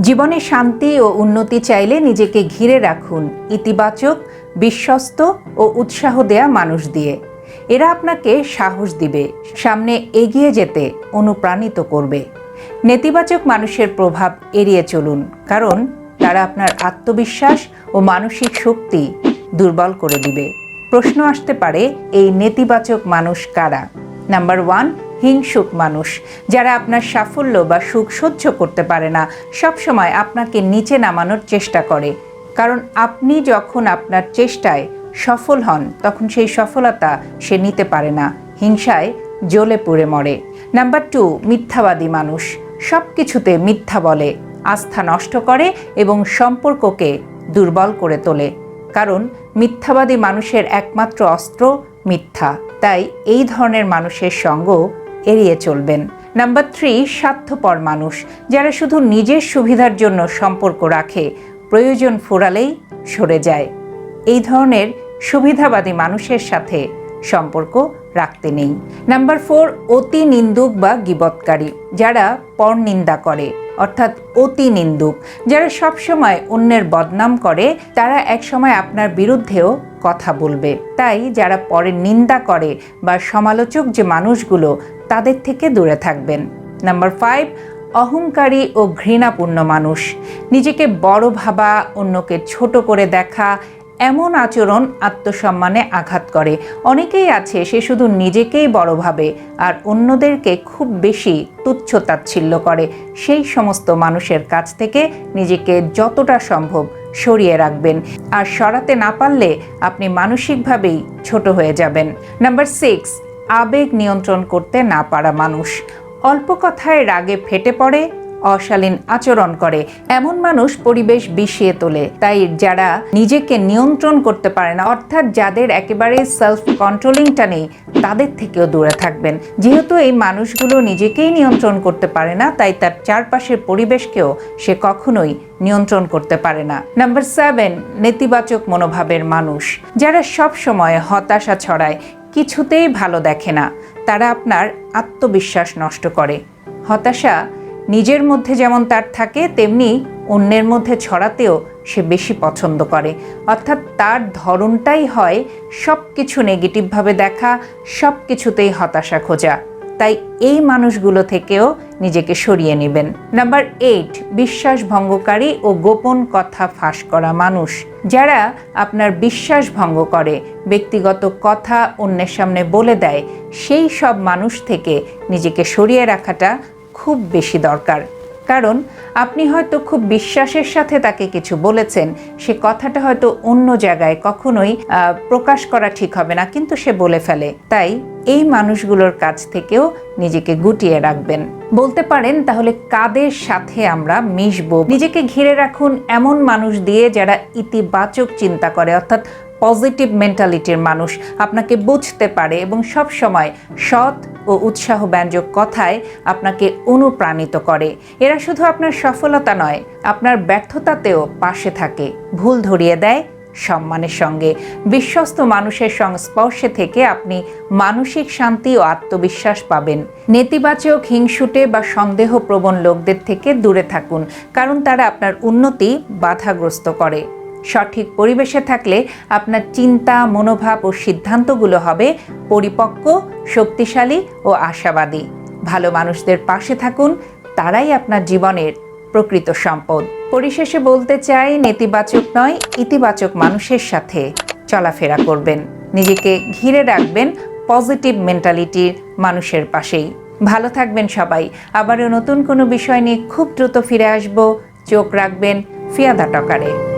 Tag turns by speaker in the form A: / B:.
A: জীবনে শান্তি ও উন্নতি চাইলে নিজেকে ঘিরে রাখুন, ইতিবাচক, বিশ্বস্ত ও উৎসাহ দেয়া মানুষ দিয়ে। এরা আপনাকে সাহস দিবে, সামনে এগিয়ে যেতে অনুপ্রাণিত করবে। নেতিবাচক মানুষের প্রভাব এড়িয়ে চলুন, কারণ তারা আপনার আত্মবিশ্বাস ও মানসিক শক্তি দুর্বল করে দিবে। প্রশ্ন আসতে পারে, এই নেতিবাচক মানুষ কারা? নাম্বার ওয়ান হিংসুক মানুষ, যারা আপনার সাফল্য বা সুখ সহ্য করতে পারে না, সবসময় আপনাকে নিচে নামানোর চেষ্টা করে। কারণ আপনি যখন আপনার চেষ্টায় সফল হন, তখন সেই সফলতা সে নিতে পারে না। হিংসায় জ্বলে পুড়ে মরে। নাম্বার টু, মিথ্যাবাদী মানুষ। সব কিছুতে মিথ্যা বলে, আস্থা নষ্ট করে এবং সম্পর্ককে দুর্বল করে তোলে। কারণ মিথ্যাবাদী মানুষের একমাত্র অস্ত্র মিথ্যা। তাই এই ধরনের মানুষের সঙ্গ এড়িয়ে চলবেন। নাম্বার থ্রি স্বার্থপর মানুষ, যারা শুধু নিজের সুবিধার জন্য সম্পর্ক রাখে, প্রয়োজন ফুরালেই সরে যায়। এই ধরনের সুবিধাবাদী মানুষের সাথে সম্পর্ক রাখতে নেই। নাম্বার ফোর অতি নিন্দুক বা গিবৎকারী, যারা পর নিন্দা করে, অর্থাৎ অতি নিন্দুক, যারা সবসময় অন্যের বদনাম করে, তারা একসময় আপনার বিরুদ্ধেও কথা বলবে। তাই যারা পরে নিন্দা করে বা সমালোচক যে মানুষগুলো, তাদের থেকে দূরে থাকবেন। নাম্বার ফাইভ অহংকারী ও ঘৃণাপূর্ণ মানুষ। নিজেকে বড় ভাবা, অন্যকে ছোট করে দেখা, এমন আচরণ আত্মসম্মানে আঘাত করে। অনেকেই আছে, সে শুধু নিজেকেই বড় ভাবে আর অন্যদেরকে খুব বেশি তুচ্ছ তাচ্ছিল্য করে। সেই সমস্ত মানুষের কাছ থেকে নিজেকে যতটা সম্ভব সরিয়ে রাখবেন। আর সরাতে না পারলে আপনি মানসিকভাবেই ছোট হয়ে যাবেন। নাম্বার সিক্স, আবেগ নিয়ন্ত্রণ করতে না পারা মানুষ। অল্প কথায় রাগে ফেটে পড়ে অশালীন আচরণ করে। এমন মানুষ পরিবেশ বিষিয়ে তোলে। তাই যারা নিজেকে নিয়ন্ত্রণ করতে পারে না, অর্থাৎ যাদের একেবারে সেলফ কন্ট্রোলিংটা নেই, তাদের থেকেও দূরে থাকবেন। যেহেতু এই মানুষগুলো নিজেকেই নিয়ন্ত্রণ করতে পারে না, তাই তার চারপাশের পরিবেশকেও সে কখনোই নিয়ন্ত্রণ করতে পারে না। নাম্বার সেভেন নেতিবাচক মনোভাবের মানুষ। যারা সব সময় হতাশা ছড়ায়, কিছুতেই ভালো দেখে না। তারা আপনার আত্মবিশ্বাস নষ্ট করে। হতাশা নিজের মধ্যে যেমন তার থাকে, তেমনি অন্যের মধ্যে ছড়াতেও সে বেশি পছন্দ করে। অর্থাৎ তার ধরনটাই হয় সব কিছু নেগেটিভভাবে দেখা সব কিছুতেই হতাশা খোঁজা। তাই এই মানুষগুলো থেকেও নিজেকে সরিয়ে নেবেন। নাম্বার এইট বিশ্বাস ভঙ্গকারী ও গোপন কথা ফাঁস করা মানুষ। যারা আপনার বিশ্বাস ভঙ্গ করে, ব্যক্তিগত কথা অন্যের সামনে বলে দেয়, সেই সব মানুষ থেকে নিজেকে সরিয়ে রাখাটা খুব বেশি দরকার। কারণ আপনি হয়তো খুব বিশ্বাসের সাথে তাকে কিছু বলেছেন, সে কথাটা হয়তো অন্য জায়গায় কখনোই প্রকাশ করা ঠিক হবে না, কিন্তু সে বলে ফেলে। তাই এই মানুষগুলোর কাছ থেকেও নিজেকে গুটিয়ে রাখবেন। বলতে পারেন তাহলে কাদের সাথে আমরা মিশবো? নিজেকে ঘিরে রাখুন এমন মানুষ দিয়ে যারা ইতিবাচক চিন্তা করে, অর্থাৎ পজিটিভ মেন্টালিটির মানুষ আপনাকে বুঝতে পারে এবং সব সময় সৎ ও উৎসাহ ব্যঞ্জক কথায় আপনাকে অনুপ্রাণিত করে। এরা শুধু আপনার সফলতা নয়, আপনার ব্যর্থতাতেও পাশে থাকে। ভুল ধরিয়ে দেয় সম্মানের সঙ্গে। বিশ্বস্ত মানুষের সংস্পর্শে থেকে আপনি মানসিক শান্তি ও আত্মবিশ্বাস পাবেন। নেতিবাচক, হিংসুটে বা সন্দেহপ্রবণ লোকদের থেকে দূরে থাকুন, কারণ তারা আপনার উন্নতি বাধাগ্রস্ত করে। সঠিক পরিবেশে থাকলে আপনার চিন্তা, মনোভাব ও সিদ্ধান্তগুলো হবে পরিপক্ক, শক্তিশালী ও আশাবাদী। ভালো মানুষদের পাশে থাকুন, তারাই আপনার জীবনের প্রকৃত সম্পদ। পরিশেষে বলতে চাই, নেতিবাচক নয়, ইতিবাচক মানুষের সাথে চলাফেরা করবেন। নিজেকে ঘিরে রাখবেন, পজিটিভ মেন্টালিটির মানুষের পাশেই। ভালো থাকবেন সবাই। আবারও নতুন কোনো বিষয় নিয়ে খুব দ্রুত ফিরে আসব। চোখ রাখবেন ফিয়াদা টকারে।